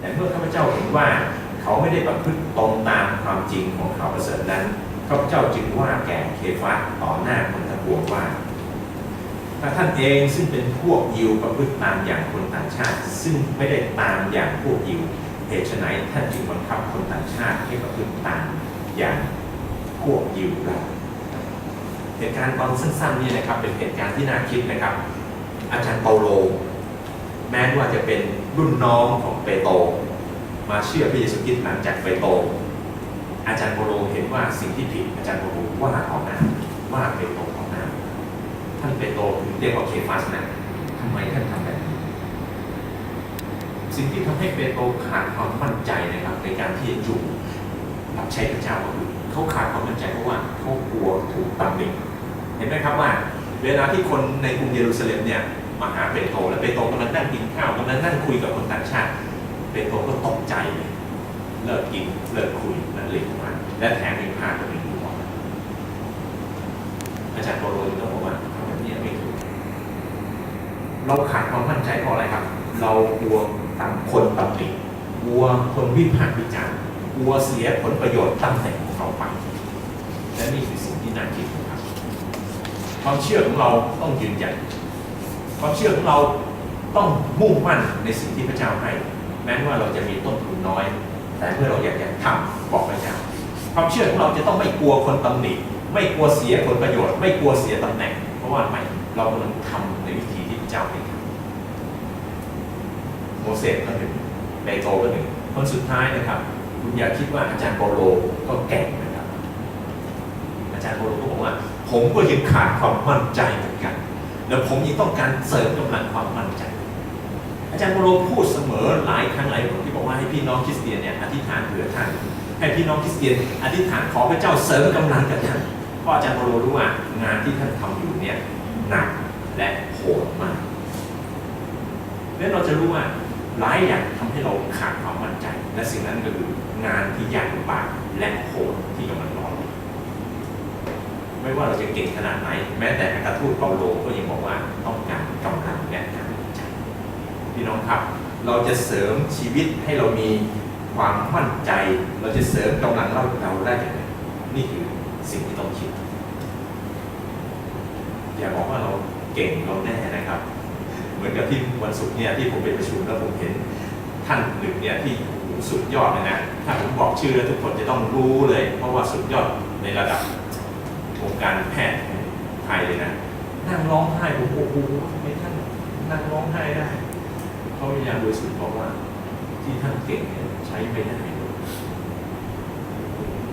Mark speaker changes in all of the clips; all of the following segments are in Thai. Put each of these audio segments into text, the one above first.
Speaker 1: แต่เมื่อข้าพเจ้าเห็นว่าเขาไม่ได้ประพฤติตรงตามความจริงของข่าวประเสริฐนั้นข้าพเจ้าจึงว่าแก่เคฟาต่อหน้าคนทั้งปวงว่าถ้าท่านเองซึ่งเป็นพวกยิวประพฤติตามอย่างคนต่างชาติ ซึ่งไม่ได้ตามอย่างพวกยิวเหตุไฉนท่านจึงบังคับคนต่างชาติให้ประพฤติตามอย่างพวกยิวเราเหตุการณ์ตอนสั้นๆนี่นะครับเป็นเหตุการณ์ที่น่าคิดนะครับ อาจารย์เปาโล แม้ว่าจะเป็นรุ่นน้องของเปโตรมาเชื่อพระเยซูคริสต์หลังจากเปโตรอาจารย์เปโลเห็นว่าสิ่งที่ผิดอาจารย์เปโลว่าออกหน้าว่าเปโตรออกหน้าท่านเปโตรถึงเรียกว่าเคฟาสนะทำไมท่านทำแบบนี้สิ่งที่ทำให้เปโตรขาดความมั่นใจนะครับ ในการที่จะอยู่รับใช้พระเจ้าก็คือเขาขาดความมั่นใจเพราะว่าเขากลัวถูกตำหนิเห็นไหมครับว่า เวลาที่คนในกรุงเยรูซาเล็มเนี่ย มาหาเปโตรแล้วเปโตรกำลังนั่งกินข้าวกำลังนั่งคุยกับคนต่างชาติเปโตรก็ตกใจเลยเลิกกินเลิกคุยนั่นหลีกมา และแถมยังพาตัวเองอยู่ออกมาจารย์โปโลจึงต้องบอกว่าทำแบบนี้ไม่ถูกเราขาดความมั่นใจเพราะอะไรครับ เรากลัวตามคนตำหนิกลัวคนวิพากษ์วิจารณ์กลัวเสียผลประโยชน์ตำแหน่งของเราไปและนี่คือสิ่งที่น่าคิดนะครับความเชื่อของเราต้องยืนหยัด ความเชื่อของเราต้องมุ่งมั่นในสิ่งที่พระเจ้าให้ แม้ว่าเราจะมีต้นทุนน้อย แต่เมื่อเราอยากจะทำบอกพระเจ้า ความเชื่อของเราจะต้องไม่กลัวคนตำหนิ ไม่กลัวเสียผลประโยชน์ ไม่กลัวเสียตำแหน่ง เพราะว่าไม่เรากำลังทำในวิธีที่พระเจ้าให้ทำโมเสสก็หนึ่งเปโตรก็หนึ่งคนสุดท้ายนะครับ คุณอย่าคิดว่าอาจารย์โปโลก็แก่งนะครับ อาจารย์โปโลก็บอกว่า ผมก็ยังขาดความมั่นใจ แล้วผมยังต้องการเสริมกำลังความมั่นใจ อาจารย์โปโลพูดเสมอหลายครั้งหลายหนที่บอกว่าให้พี่น้องคริสเตียนเนี่ยอธิษฐานเผื่อท่าน ให้พี่น้องคริสเตียนอธิษฐานขอพระเจ้าเสริมกำลังกับท่านเพราะอาจารย์โปโลรู้ว่างานที่ท่านทำอยู่เนี่ยหนักและโหดมากและเราจะรู้ว่าหลายอย่างทำให้เราขาดความมั่นใจ และสิ่งนั้นก็คืองานที่ยากลำบากและโหดที่กำลัง ไม่ว่าเราจะเก่งขนาดไหน แม้แต่อัครทูตเปาโลก็ยังบอกว่าต้องการกำลังและการมั่นใจพี่น้องครับ เราจะเสริมชีวิตให้เรามีความมั่นใจ เราจะเสริมกำลังเราเราได้อย่างไรนี่คือสิ่งที่ต้องคิดอย่าบอกว่าเราเก่งเราแน่นะครับ เหมือนกับที่วันศุกร์เนี่ยที่ผมไปประชุมแล้วผมเห็นท่านหนึ่งเนี่ยที่สุดยอดเลยนะถ้าผมบอกชื่อแล้วทุกคนจะต้องรู้เลย เพราะว่าสุดยอดในระดับ วงการแพทย์ไทยเลยนะนั่งร้องไห้ผมโอ้โหทำไมท่านนั่งร้องไห้ได้เขาพยายามโดยสุดบอกว่า ที่ท่านเก่งเนี่ยใช้ไม่ได้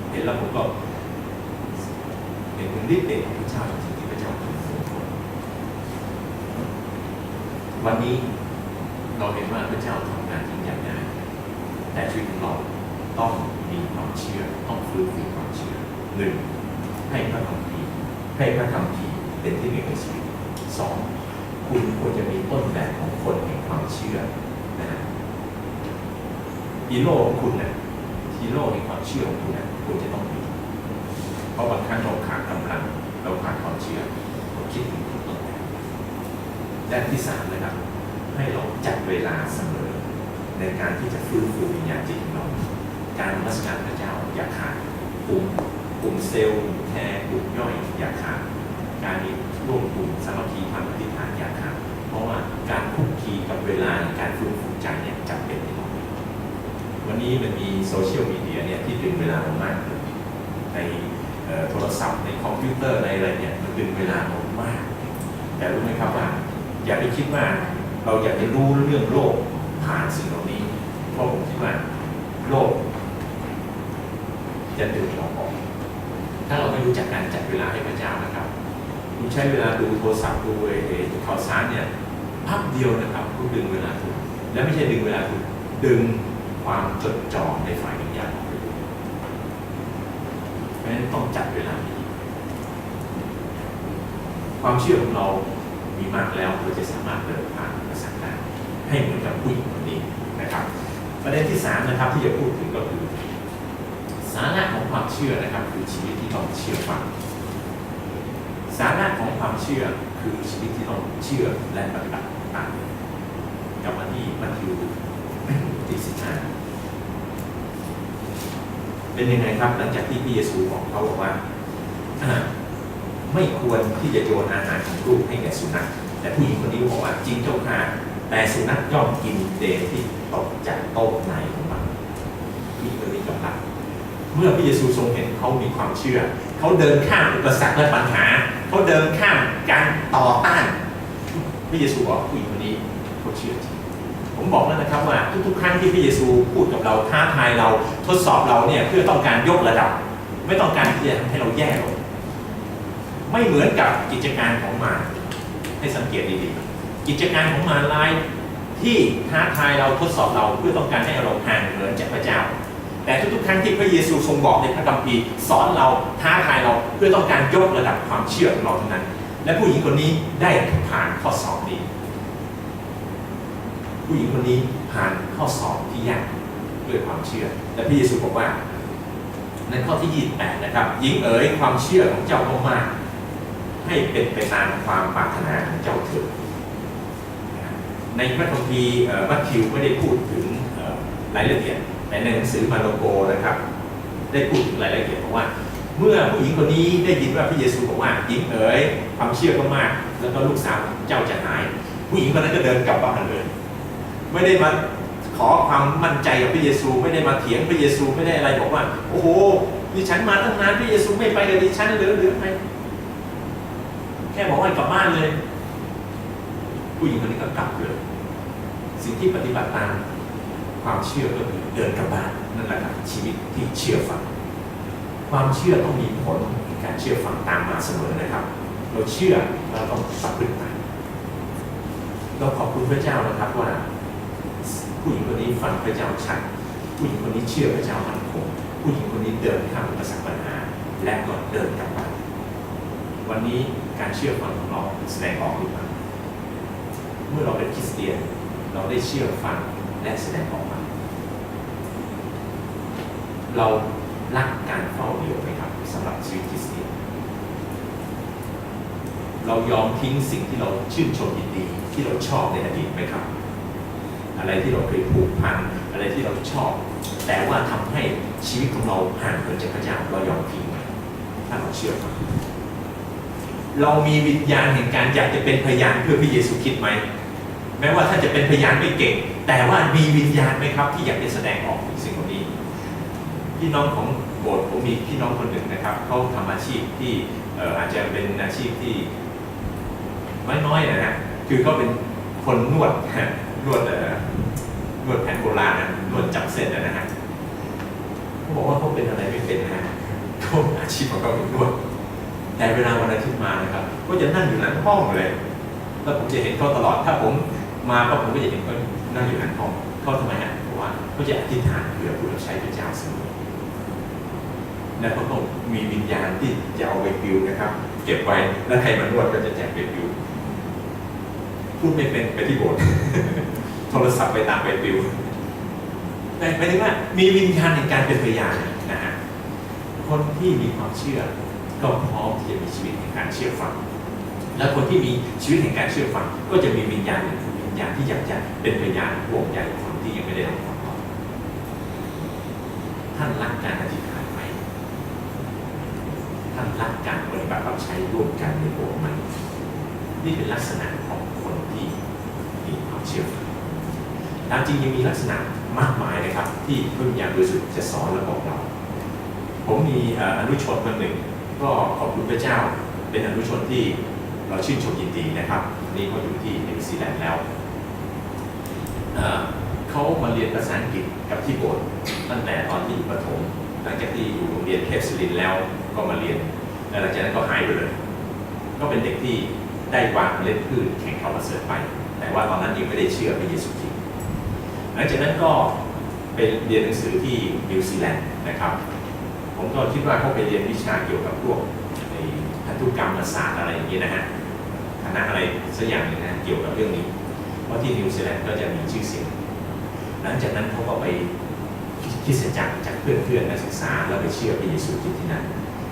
Speaker 1: เห็นแล้วผมก็เห็นถึงฤทธิ์เดชของพระเจ้าจริงที่พระเจ้าวันนี้เราเห็นว่าพระเจ้าทำงานยิ่งใหญ่ได้แต่ชีวิตของเราต้องมีความเชื่อ ต้องฟื้นฟูความเชื่อหนึ่ง ให้พระคำพีร์ให้พระคำพีร์เป็นที่หนึ่งในชีวิตสองคุณควรจะมีต้นแบบของคนแห่งความเชื่อนะฮะฮีโร่ของคุณนะฮีโร่แห่งความเชื่อของคุณนะคุณจะต้องมีเพราะบางครั้งเราขาดกำลังเราขาดความเชื่อเราคิดถึงต้นแบบและที่สามนะครับ ให้เราจัดเวลาเสมอ ในการที่จะฟื้นฟูวิญญาณจิตของเรา การมัสการพระเจ้าอย่าขาดกลุ่ม ลุ่มเซลล์กลุ่มแคร์กลุ่มย่อยอย่าขาดการมีร่วมกลุ่มสามัคคีทำอธิฐานอย่าขาดเพราะว่าการคุกคีกับเวลาการฟื้นฟูใจเนี่ยจำเป็นที่ต้องมีวันนี้มันมีโซเชียลมีเดียเนี่ยที่ดึงเวลาเรามากเลยในโทรศัพท์ในคอมพิวเตอร์ในอะไรเนี่ยมันดึงเวลาเรามาก แต่รู้ไหมครับว่า อย่าไปคิดว่าเราอยากจะรู้เรื่องโลกผ่านสิ่งเหล่านี้เพราะผมคิดว่าโลกจะดึงเราออก ถ้าเราไม่รู้จักการจัดเวลาให้พระเจ้านะครับ คุณใช้เวลาดูโทรศัพท์ดูเอเอข่าวสารเนี่ยพักเดียวนะครับคุณดึงเวลาคุณและไม่ใช่ดึงเวลาคุณดึงความจดจ่อในฝ่ายวิญญาณออกไปด้วยเพราะฉะนั้นต้องจัดเวลาดีความเชื่อของเรามีมากแล้วเราจะสามารถเดินผ่านประสักได้ให้เหมือนกับผู้หญิงคนนี้นะครับ ประเด็นที่สามนะครับที่จะพูดถึงก็คือาระของความเชื่อนะครับ คือชีวิตที่ต้องเชื่อฟังสาระของความเชื่อคือชีวิตที่ต้องเชื่อและปฏิบัติตามกลับมาที่มัทธิวที่สิบห้าเป็นยังไงครับ หลังจากที่พระเยซูบอกเขาบอกว่า ไม่ควรที่จะโยนอาหารของลูกให้แก่สุนัขแต่ผู้หญิงคนนี้บอกว่าจริงเจ้าค่ะแต่สุนัขย่อมกินเดที่ตกจากโต๊ะในของมันผู้หญิงคนนี้ยอมรับ เมื่อพระเยซูทรงเห็นเขามีความเชื่อ เขาเดินข้ามอุปสรรคและปัญหา เขาเดินข้ามการต่อต้าน พระเยซูบอกผู้หญิงคนนี้เขาเชื่อจริงผมบอกแล้วนะครับว่าทุกๆครั้งที่พระเยซูพูดกับเราท้าทายเราทดสอบเราเนี่ยเพื่อต้องการยกระดับ ไม่ต้องการที่จะทำให้เราแย่ลงไม่เหมือนกับกิจการของมารให้สังเกตดีๆกิจการของมารลายที่ท้าทายเราทดสอบเราเพื่อต้องการให้เราห่างเหินจากพระเจ้า แต่ทุกๆครั้งที่พระเยซูทรงบอกในพระคัมภีร์สอนเราท้าทายเราเพื่อต้องการยกระดับความเชื่อของเราเท่านั้น และผู้หญิงคนนี้ได้ผ่านข้อสอบนี้ ผู้หญิงคนนี้ผ่านข้อสอบที่ยากด้วยความเชื่อ และพระเยซูบอกว่าในข้อที่ 28 นะครับหญิงเอ๋ยความเชื่อของเจ้ามากให้เป็นไปตามความปรารถนาของเจ้าเถิดในพระคัมภีร์มัทธิวไม่ได้พูดถึงรายละเอียด ในหนังสือมาระโกนะครับ ได้พูดถึงรายละเอียดบอกว่า เมื่อผู้หญิงคนนี้ได้ยินว่าพระเยซูบอกว่าหญิงเอ๋ยความเชื่อก็มาก แล้วก็ลูกสาวเจ้าจะหาย ผู้หญิงคนนั้นก็เดินกลับบ้านเลย ไม่ได้มาขอความมั่นใจกับพระเยซู ไม่ได้มาเถียงพระเยซูไม่ได้อะไรบอกว่า โอ้โหดิฉันมาตั้งนานพระเยซูไม่ไปกับดิฉันเหรือหรือไงแค่บอกให้กลับบ้านเลย ผู้หญิงคนนี้ก็กลับเลย สิ่งที่ปฏิบัติตาม ความเชื่อก็คือเดินกับบ้านนั่นแหละครับชีวิตที่เชื่อฟัง ความเชื่อต้องมีผลการเชื่อฟังตามมาเสมอนะครับ เราเชื่อเราต้องสับพฤติตามเราขอบคุณพระเจ้านะครับว่า ผู้หญิงคนนี้ฟังพระเจ้าชัดผู้หญิงคนนี้เชื่อพระเจ้ามั่นคงผู้หญิงคนนี้เดินข้ามอุปสรรคปัญหาและก็เดินกลับบ้านวันนี้การเชื่อฟังของเราแสดงออกหรือเปล่าเมื่อเราเป็นคริสเตียน เราได้เชื่อฟังและแสดงออกมา เรารักการเฝ้าเดียวไหมครับสำหรับชีวิตคริสเตียนเรายอมทิ้งสิ่งที่เราชื่นชมยินดี ที่เราชอบในอดีตไหมครับ อะไรที่เราเคยผูกพันอะไรที่เราชอบ แต่ว่าทำให้ชีวิตของเราห่างเหินจากพระเจ้าเรายอมทิ้งถ้าเราเชื่อฟังเรามีวิญญาณแห่งการอยากจะเป็นพยานเพื่อพระเยซูคริดไหมแม้ว่าท่านจะเป็นพยานไม่เก่ง แต่ว่ามีวิญญาณไหมครับ ที่อยากจะแสดงออกถึงสิ่งเหล่านี้ พี่น้องของโบสถ์ผมมีพี่น้องคนหนึ่งนะครับเขาทำอาชีพที่อาจจะเป็นอาชีพที่ไม่น้อยนะฮะคือเขาเป็นคนนวดนวดนวดแผนโบราณนะนวดจับเส้นนะฮะเขาบอกว่าเขาเป็นอะไรไม่เป็นนะฮะเขาอาชีพของเขาเป็นนวดแต่เวลาวันอาทิตย์มานะครับ ก็จะนั่งอยู่หลังห้องเลย แล้วผมจะเห็นเขาตลอด ถ้าผมมาก็ผมก็จะเห็นเขานั่งอยู่หลังห้องเขาทำไมฮะเพราะว่าเขาจะอธิษฐานเผื่อผู้รับใช้พระเจ้าเสมอ และเขาต้องมีวิญญาณที่จะเอาไปปิวนะครับ เก็บไว้แล้วใครมานวดก็จะแจกไปปิวพูดไม่เป็นไปที่โบสถ์โทรศัพท์ไปตามไปปิวแต่หมายถึงว่ามีวิญญาณในการเป็นพยานนะฮะคนที่มีความเชื่อ ก็พร้อมที่จะมีชีวิตแห่งการเชื่อฟังและคนที่มีชีวิตแห่งการเชื่อฟังก็จะมีวิญญาณหนึ่งวิญญาณที่อยากจะเป็นพยานห่วงใยคนที่ยังไม่ได้รับความรอท่านรักการอธิษฐาน ท่านรักการปฏิบัติรับใช้ร่วมกันในโบสถ์ไหมนี่เป็นลักษณะของคนที่มีความเชื่อฟังตามจริงยังมีลักษณะมากมายนะครับ ที่พระวิญญาณบริสุทธิ์จะสอนและบอกเรา ผมมีอนุชนคนหนึ่ง ก็ขอบคุณพระเจ้า เป็นอนุชนที่เราชื่นชมยินดีนะครับ นี่เขาอยู่ที่นิวซีแลนด์แล้วเขามาเรียนภาษาอังกฤษกับที่โบสถ์ตั้งแต่ตอนที่อยู่ประถม หลังจากที่อยู่โรงเรียนเทพศิรินแล้ว ก็มาเรียนแล้วหลังจากนั้นก็หายไปเลย ก็เป็นเด็กที่ได้วางเล็ดพืชแข่งข่าวประเสริฐไป แต่ว่าตอนนั้นยังไม่ได้เชื่อพระเยซูคริสต์หลังจากนั้นก็ไปเรียนหนังสือที่นิวซีแลนด์นะครับ ผมก็คิดว่าเขาไปเรียนวิชาเกี่ยวกับพวกไอ้พันธุกรรมศาสตร์อะไรอย่างนี้นะฮะคณะอะไรสักอย่างหนึงนะเกี่ยวกับเรื่องนี้เพราะที่นิวซีแลนด์ก็จะมีชื่อเสียงหลังจากนั้นเขาก็ไปคิดจักรจากเพื่อนๆนักศึกษาแล้วไปเชื่อพระเยซูคริสต์ที่นั่น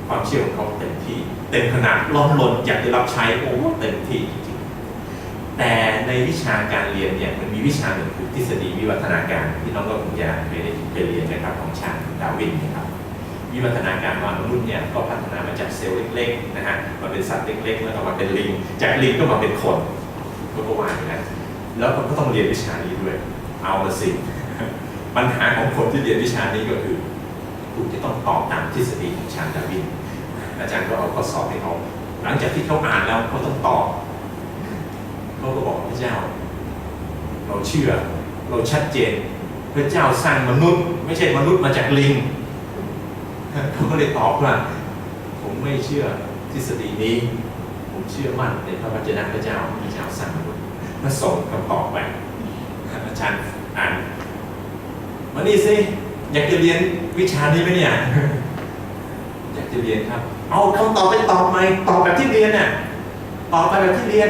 Speaker 1: ความเชื่อของเขาเต็มที่เต็มขนาดล้อมลนอยากจะรับใช้โอ้โหเต็มที่จริงๆแต่ในวิชาการเรียนเนี่ยมันมีวิชาหนึ่งคือทฤษฎีวิวัฒนาการที่น้องก็คงจะเคยได้เคยเรียนนะครับของชาญดาวินนะครับวิวัฒนาการว่ามนุษย์เนี่ยก็พัฒนามาจากเซลล์เล็กๆนะฮะมาเป็นสัตว์เล็กๆแล้วก็มาเป็นลิงจากลิงก็มาเป็นคนก็ก็ว่าอย่างนั้นแล้วก็ต้องเรียนวิชานี้ด้วยเอาละสิปัญหาของคนที่เรียนวิชานี้ก็คือ คุณจะต้องตอบตามทฤษฎีของชาญดาร์วิน อาจารย์ก็เอาข้อสอบให้เขาหลังจากที่เขาอ่านแล้วเขาต้องตอบเขาก็บอกพระเจ้า เราเชื่อเราชัดเจน พระเจ้าสร้างมนุษย์ ไม่ใช่มนุษย์มาจากลิงเขาก็เลยตอบว่า ผมไม่เชื่อทฤษฎีนี้ ผมเชื่อมั่นในพระวจนะพระเจ้าพระเจ้าสร้างมนุษย์มาส่งคำตอบไปอาจารย์อ่านมานี่สิ อยากจะเรียนวิชานี้ไหมเนี่ย อยากจะเรียนครับ เอาคำตอบไปตอบไหมตอบแบบที่เรียนน่ะตอบไปแบบที่เรียน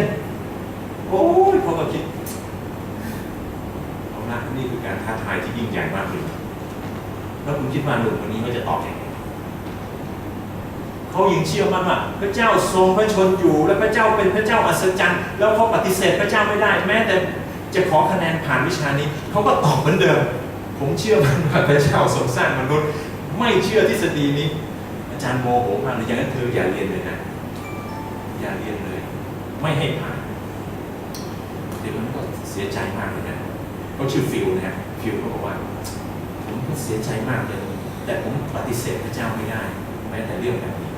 Speaker 1: โอ้ยพอมาคิดเอาละนี่คือการท้าทายที่ยิ่งใหญ่มากเลยแล้วคุณคิดว่าหนุ่มคนนี้เขาจะตอบยังไงเขายังเชื่อมั่นว่าพระเจ้าทรงพระชนอยู่ และพระเจ้าเป็นพระเจ้าอัศจรรย์ แล้วเขาปฏิเสธพระเจ้าไม่ได้ แม้แต่จะขอคะแนนผ่านวิชานี้เขาก็ตอบเหมือนเดิม ผมเชื่อมันว่าพระเจ้าทรงสร้างมนุษย์ ไม่เชื่อทฤษฎีนี้ อาจารย์โมโหมากเลยอย่างนั้นเธออย่าเรียนเลยนะ อย่าเรียนเลย ไม่ให้ผ่านเดี๋ยวมันก็เสียใจมากเลยนะเขาชื่อฟิลนะฮะฟิลเขาบอกว่า ผมก็เสียใจมากเลย แต่ผมปฏิเสธพระเจ้าไม่ได้ แม้แต่เรื่องแบบนี้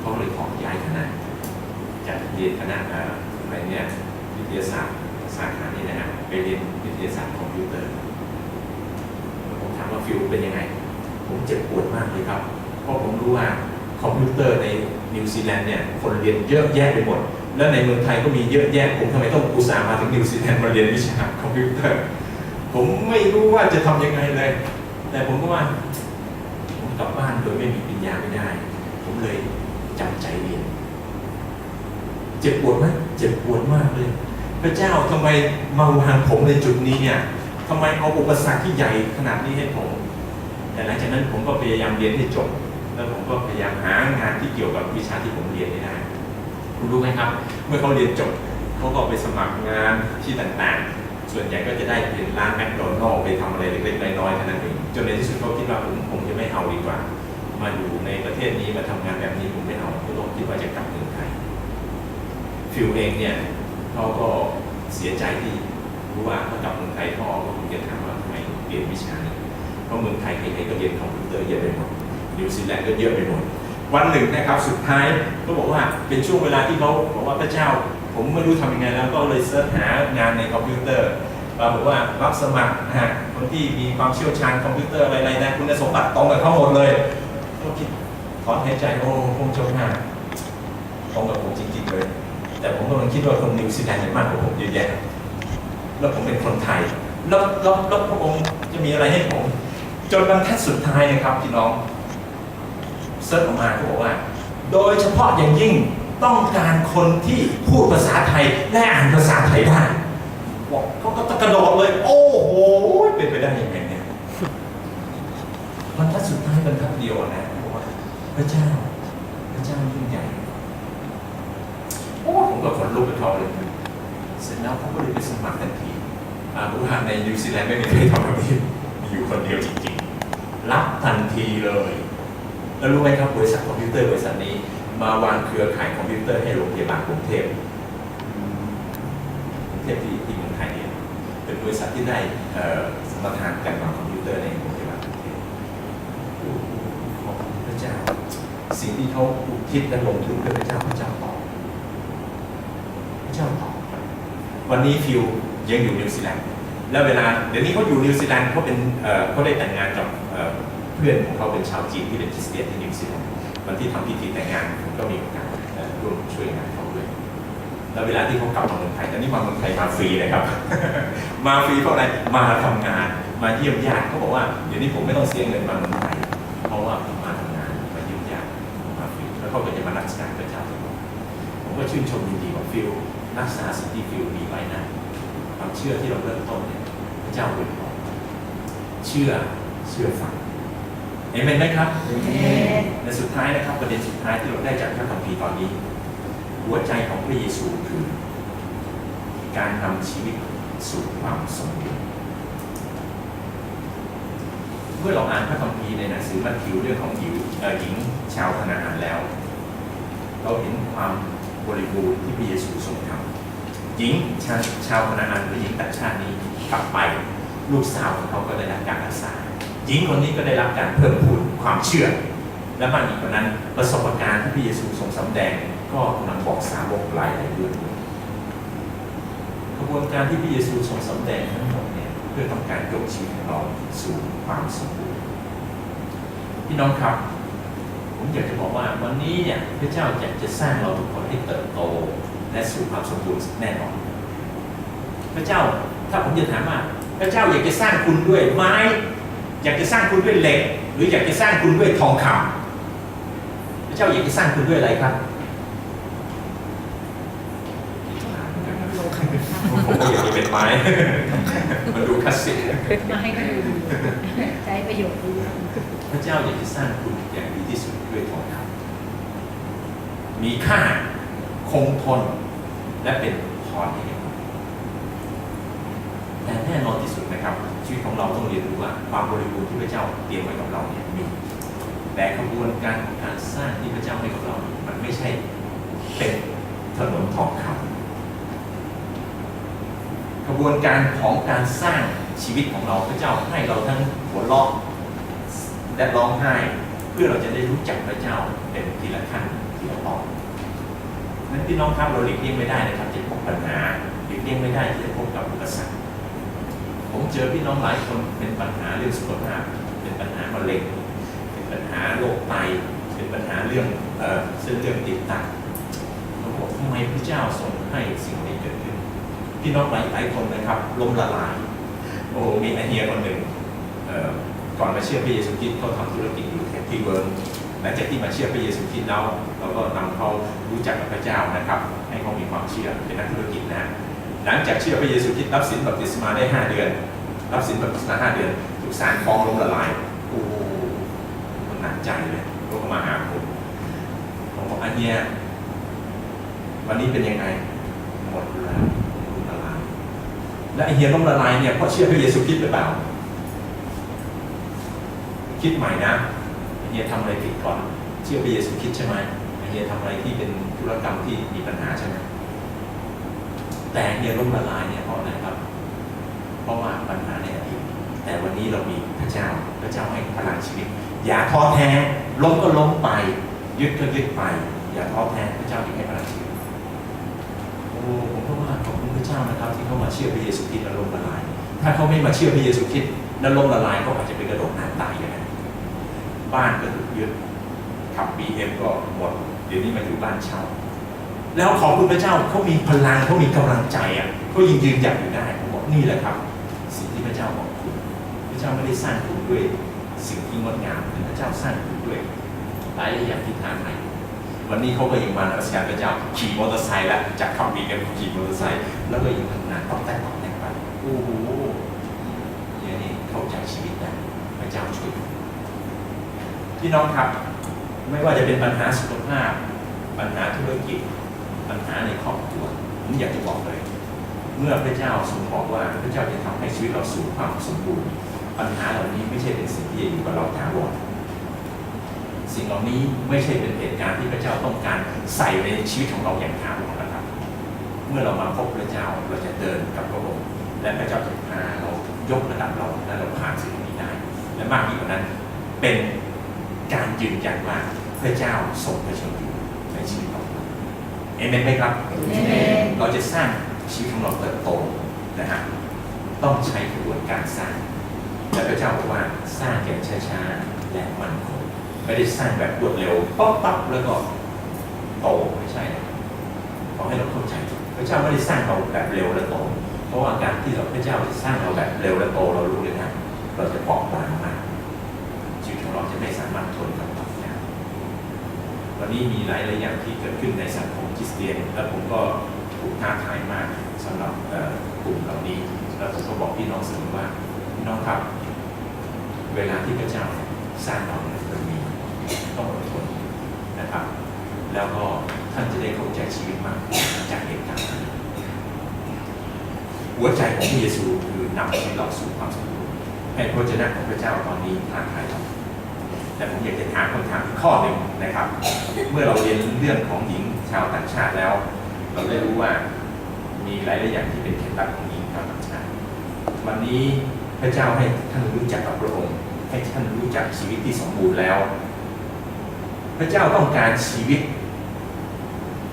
Speaker 1: เขาเลยขอย้ายคณะจากเรียนคณะอะไรเนี่ยวิทยาศาสตร์สาขานี้นะฮะไปเรียนวิทยาศาสตร์คอมพิวเตอร์ ว่าฟิลเป็นยังไง ผมเจ็บปวดมากเลยครับ เพราะผมรู้ว่าคอมพิวเตอร์ในนิวซีแลนด์เนี่ยคนเรียนเยอะแยะไปหมด แล้วในเมืองไทยก็มีเยอะแยะ ผมทำไมต้องอุตส่าห์มาถึงนิวซีแลนด์มาเรียนวิชาคอมพิวเตอร์ ผมไม่รู้ว่าจะทำยังไงเลย แต่ผมก็ว่าผมกลับบ้านโดยไม่มีปัญญาไม่ได้ ผมเลยจำใจเรียน เจ็บปวดไหมเจ็บปวดมากเลย พระเจ้าทำไมมาวางผมในจุดนี้เนี่ย ทำไมเอาอุปสรรคที่ใหญ่ขนาดนี้ให้ผม แต่หลังจากนั้นผมก็พยายามเรียนให้จบ แล้วผมก็พยายามหางานที่เกี่ยวกับวิชาที่ผมเรียนให้ได้ คุณรู้ไหมครับ เมื่อเขาเรียนจบเขาก็ไปสมัครงานที่ต่างๆ ส่วนใหญ่ก็จะได้เป็นร้านแมคโดนัลล์ไปทำอะไรเล็กๆน้อยๆเท่านั้นเองจนในที่สุดเขาคิดว่าผมคงจะไม่เอาดีกว่า มาอยู่ในประเทศนี้มาทำงานแบบนี้ผมไม่เอาก็ต้องคิดว่าจะกลับเมืองไทยฟิลเองเนี่ยเขาก็เสียใจที่ รู้ว่าเขากลับเมืองไทยพ่อก็คงจะถามว่าทำไมเรียนวิชานี้เพราะเมืองไทยใครๆก็เรียนคอมพิวเตอร์เยอะไปหมดนิวซีแลนด์ก็เยอะไปหมดวันหนึ่งนะครับสุดท้ายก็บอกว่าเป็นช่วงเวลาที่เขาบอกว่าพระเจ้า ผมไม่รู้ทำยังไงแล้วก็เลยเสิร์ชหางานในคอมพิวเตอร์ปรากฏว่ารับสมัครนะฮะคนที่มีความเชี่ยวชาญคอมพิวเตอร์อะไรๆนะคุณสมบัติตรงกับเขาหมดเลยก็คิดถอนหายใจโอ้คงจบหาตรงกับผมจริงๆเลย แต่ผมกำลังคิดว่าคนนิวซีแลนด์เนี่ยมากกว่าผมเยอะแยะ แล้วผมเป็นคนไทย แล้วแล้วแล้วพระองค์จะมีอะไรให้ผม จนบรรทัดสุดท้ายนะครับพี่น้องเซิร์ชออกมาเขาบอกว่า โดยเฉพาะอย่างยิ่งต้องการคนที่พูดภาษาไทยและอ่านภาษาไทยได้บอกเขาก็กระโดดเลย โอ้โหเป็นไปได้ยังไงเนี่ยบรรทัดสุดท้ายบรรทัดเดียวนะบอกว่าพระเจ้าพระเจ้ายิ่งใหญ่โอ้ผมก็ขนลุกไปเขาเลย เสร็จแล้วเขาก็เลยไปสมัครทันทีอ่ารู้ว่าในนิวซีแลนด์ไม่มีใครทำแบบนี้มีอยู่คนเดียวจริงๆ รับทันทีเลย แล้วรู้ไหมครับบริษัทคอมพิวเตอร์บริษัทนี้ มาวางเครือข่ายคอมพิวเตอร์ให้โรงพยาบาลกรุงเทพกรุงเทพที่ที่เมืองไทยเนี่ยเป็นบริษัทที่ได้สมรทานการวางคอมพิวเตอร์ในโรงพยาบาลกรุงเทพขอบพระเจ้า สิ่งที่เขาอุทิศและลงทุนเพื่อพระเจ้าพระเจ้าตอบพระเจ้าตอบ วันนี้ฟิวยังอยู่นิวซีแลนด์แล้วเวลาเดี๋ยวนี้เขาอยู่นิวซีแลนด์เขาเป็นเขาได้แต่งงานกับเพื่อนของเขาเป็นชาวจีนที่เป็นคริสเตียนที่นิวซีแลนด์วันที่ทำพิธีแต่งงานผมก็มีโอกาสร่วมช่วยงานเขาด้วยแล้วเวลาที่เขากลับมาเมืองไทยตอนนี้มาเมืองไทยมาฟรีนะครับ มาฟรีเพราะอะไรมาทำงานมาเยี่ยมญาติเขาบอกว่าเดี๋ยวนี้ผมไม่ต้องเสียเงินมาเมืองไทยเพราะว่าผมมาทำงานมาเยี่ยมญาติมาฟรีแล้วเขาก็จะมารักษาพระเจ้าตลอดผมก็ชื่นชมยินดีกับฟิล รักษาสิ่งที่ฟิลมีไว้นะความเชื่อที่เราเริ่มต้นเนี่ยพระเจ้าเป็นของเชื่อเชื่อฟังเอเมนไหมครับในสุดท้ายนะครับประเด็นสุดท้ายที่เราได้จากพระคัมภีร์ตอนนี้ หัวใจของพระเยซูคือ การนำชีวิตสู่ความสมบูรณ์เมื่อเราอ่านพระคัมภีร์ในหนังสือมัทธิวเรื่องของหญิงเอ่อหญิงชาวคณาอันแล้ว เราเห็นความบริบูรณ์ที่พระเยซูทรงทำ หญิงชาชาวคณาอันหรือหญิงต่างชาตินี้กลับไปลูกสาวของเขาก็ได้รับการรักษาหญิงคนนี้ก็ได้รับการเพิ่มพูนความเชื่อ และมากอีกกว่านั้นประสบการณ์ที่พระเยซูทรงสำแดงก็กำลังบอกสาวกหลายหลายเรื่องกระบวนการที่พระเยซูทรงสำแดงทั้งหมดเนี่ยเพื่อต้องการยกชีวิตของเราสู่ความสมบูรณ์พี่น้องครับผมอยากจะบอกว่าวันนี้เนี่ยพระเจ้าอยากจะสร้างเราทุกคนให้เติบโต และสู่ความสมบูรณ์แน่นอน พระเจ้าถ้าผมจะถามว่าพระเจ้าอยากจะสร้างคุณด้วยไม้ อยากจะสร้างคุณด้วยเหล็ก หรืออยากจะสร้างคุณด้วยทองคำพระเจ้าอยากจะสร้างคุณด้วยอะไรครับผมก็อยากจะเป็นไม้มันดูคลาสสิก
Speaker 2: มาให้ก็ดูดีใช้ประโยชน์ดี
Speaker 1: พระเจ้าอยากจะสร้างคุณอย่างดีที่สุดด้วยทองคำมีค่า คงทน และเป็นพรให้แก่เราแต่แน่นอนที่สุดนะครับ ชีวิตของเราต้องเรียนรู้ว่าความบริบูรณ์ที่พระเจ้าเตรียมไว้กับเราเนี่ยมีแต่กระบวนการของการสร้างที่พระเจ้าให้กับเรา มันไม่ใช่เป็นถนนทองคำกระบวนการของการสร้างชีวิตของเราพระเจ้าให้เราทั้งหัวเราะและร้องไห้ เพื่อเราจะได้รู้จักพระเจ้าเป็นทีละขั้นทีละตอน นั้นพี่น้องครับเราหลีกเลี่ยงไม่ได้นะครับจะพบปัญหาหลีกเลี่ยงไม่ได้ที่จะพบกับอุปสรรคผมเจอพี่น้องหลายคนเป็นปัญหาเรื่องสุขภาพ เป็นปัญหามะเร็ง เป็นปัญหาโรคไตเป็นปัญหาเรื่องเอ่อเส้นเลือดติดตับเราบอกทำไมพระเจ้าทรงให้สิ่งนี้เกิดขึ้นพี่น้องหลายหลายคนนะครับล้มละลาย โอ้มีไอเฮียคนหนึ่งเอ่อก่อนมาเชื่อพระเยซูคริสต์เขาทำธุรกิจอยู่แถวที่เวิร์ หลังจากที่มาเชื่อพระเยซูคริสต์แล้วเราก็นำเขารู้จักกับพระเจ้านะครับ ให้เขามีความเชื่อเป็นนักธุรกิจนะหลังจากเชื่อพระเยซูคริสต์รับสินบัพติศมาได้ 5 เดือน รับสินบัพติศมา5เดือนถูกศาลฟ้องล้มละลายโอ้โหมันหนักใจเลยเขาก็มาหาผมผมบอกอันเนี้ยวันนี้เป็นยังไงหมดแล้วล้มละลายและไอเฮียล้มละลายเนี่ยเพราะเชื่อพระเยซูคริสต์หรือเปล่าคิดใหม่นะ เฮียทำอะไรผิดก่อนเชื่อพระเยซูคริสต์ใช่ไหมเฮียทำอะไรที่เป็นธุรกรรมที่มีปัญหาใช่ไหมแต่เฮียล้มละลายเนี่ยเพราะอะไรครับ เพราะว่าปัญหาในอดีตแต่วันนี้เรามีพระเจ้าพระเจ้าให้พลังชีวิต อย่าท้อแท้ล้มก็ล้มไป ยึดก็ยึดไป อย่าท้อแท้พระเจ้าที่ให้พลังชีวิตโอ้ผมก็ว่าขอบคุณพระเจ้านะครับที่เขามาเชื่อพระเยซูคริสต์และล้มละลาย ถ้าเขาไม่มาเชื่อพระเยซูคริสต์และล้มละลายเขาอาจจะไปกระโดดน้ำตายอย่าง บ้านก็ถูกยึดขับบีเอ็มก็หมดเดี๋ยวนี้มาอยู่บ้านเช่า แล้วขอบคุณพระเจ้าเขามีพลังเขามีกำลังใจอะเขายังยืนหยัดอยู่ได้ผมบอกนี่แหละครับ สิ่งที่พระเจ้าบอกคุณพระเจ้าไม่ได้สร้างคุณด้วยสิ่งที่งดงามแต่พระเจ้าสร้างคุณด้วยหลายอย่างที่ท้าทายวันนี้เขาก็ยังมานมัสการพระเจ้าขี่มอเตอร์ไซค์แล้วจากขับบีเอ็มขี่มอเตอร์ไซค์แล้วก็ยังทำงานต้องแต่งต้องแต่งไปโอ้โหอย่างนี้เข้าใจชีวิตได้พระเจ้าช่วย พี่น้องครับ ไม่ว่าจะเป็นปัญหาสุขภาพ ปัญหาธุรกิจ ปัญหาในครอบครัวผมอยากจะบอกเลย เมื่อพระเจ้าทรงบอกว่าพระเจ้าจะทำให้ชีวิตเราสู่ความสมบูรณ์ ปัญหาเหล่านี้ไม่ใช่เป็นสิ่งที่อยู่กับเราถาวรสิ่งเหล่านี้ไม่ใช่เป็นเหตุการณ์ที่พระเจ้าต้องการใส่ในชีวิตของเราอย่างถาวรนะครับ เมื่อเรามาพบพระเจ้าเราจะเดินกับพระองค์และพระเจ้าจะพาเรายกระดับเราและเราผ่านสิ่งนี้ได้ และมากยิ่งกว่านั้นเป็น การยืนยันว่าพระเจ้าทรงพระชนอยู่ในชีวิตของเราเอเมนไหมครับ
Speaker 2: เอเมน
Speaker 1: เราจะสร้างชีวิตของเราเติบโตนะฮะต้องใช้กระบวนการสร้าง และพระเจ้าบอกว่าสร้างอย่างช้าๆและมั่นคงไม่ได้สร้างแบบรวดเร็วป๊อปปั๊บแล้วก็โตไม่ใช่นะขอให้เราเข้าใจพระเจ้าไม่ได้สร้างเราแบบเร็วและโตเพราะว่าการที่เราพระเจ้าจะสร้างเราแบบเร็วและโตเรารู้เลยนะเราจะเปราะบางมากชีวิตของเราจะไม่สามารถทนกับทุกอย่าง วั นี้มีหลายหลายอย่างที่เกิดขึ้นในสังคมคริสเตียน และผมก็ถูกท้าทายมากสำหรับกลุ่มเหล่านี้ แล้วผมก็บอกพี่น้องเสมอว่าพี่น้องครับ เวลาที่พระเจ้าสร้างเราเนี่ยมันมีต้องอดทนนะครับ แล้วก็ท่านจะได้เข้าใจชีวิตมากจากเหตุการณ์นั้นหัวใจของพระเยซูคือนำชีวิตเราสู่ความสมบูรณ์ให้ให้พระเจ้าของพระเจ้าตอนนี้ท้าทายเรา แต่ผมอยากจะถามคำถามอีกข้อหนึ่งนะครับ เมื่อเราเรียนเรื่องของหญิงชาวต่างชาติแล้ว เราได้รู้ว่ามีหลายหลายอย่างที่เป็นเคล็ดลับของหญิงชาวต่างชาติ วันนี้พระเจ้าให้ท่านรู้จักกับพระองค์ให้ท่านรู้จักชีวิตที่สมบูรณ์แล้ว พระเจ้าต้องการชีวิต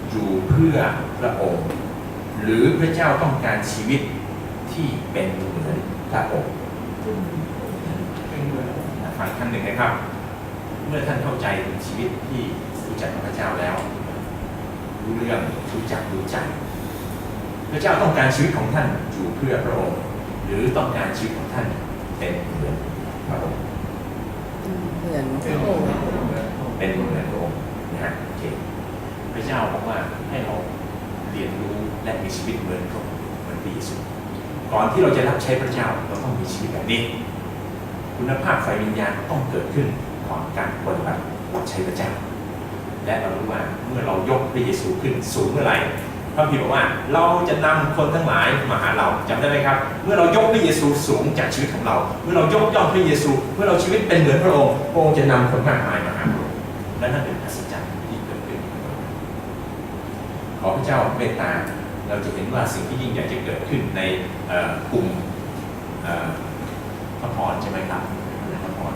Speaker 1: อยู่เพื่อพระองค์ หรือพระเจ้าต้องการชีวิตที่เป็นเหมือนพระองค์ฟังท่านหนึ่งนะครับ เมื่อท่านเข้าใจถึงชีวิตที่รู้จักกับพระเจ้าแล้ว รู้เรื่องรู้จักรู้ใจพระเจ้าต้องการชีวิตของท่านอยู่เพื่อพระองค์หรือต้องการชีวิตของท่านเป็นเหมือนพระองค์
Speaker 3: เหมือน
Speaker 1: เป็น
Speaker 3: โอ้
Speaker 1: เหมือนพระองค์เป็นเหมือนพระองค์นะฮะโอเคพระเจ้าบอกว่าให้เราเรียนรู้และมีชีวิตเหมือนพระองค์เหมือนพระเยซูก่อนที่เราจะรับใช้พระเจ้าเราต้องมีชีวิตแบบนี้ คุณภาพไฟวิญญาณต้องเกิดขึ้น ก่อนการปฏิบัติรับใช้พระเจ้า และเรารู้ว่าเมื่อเรายกพระเยซูขึ้นสูงเมื่อไหร่พระพีบอกว่าเราจะนำคนทั้งหลายมาหาเราจำได้ไหมครับ เมื่อเรายกพระเยซูสูงจากชีวิตของเรา เมื่อเรายกย่องพระเยซู เมื่อเราชีวิตเป็นเหมือนพระองค์พระองค์จะนำคนมากมายมาหาพระองค์และนั่นเป็นอัศจรรย์ที่เกิดขึ้นขอพระเจ้าเมตตาเราจะเห็นว่าสิ่งที่ยิ่งใหญ่จะเกิดขึ้นในกลุ่มพระพรใช่ไหมครับพระพร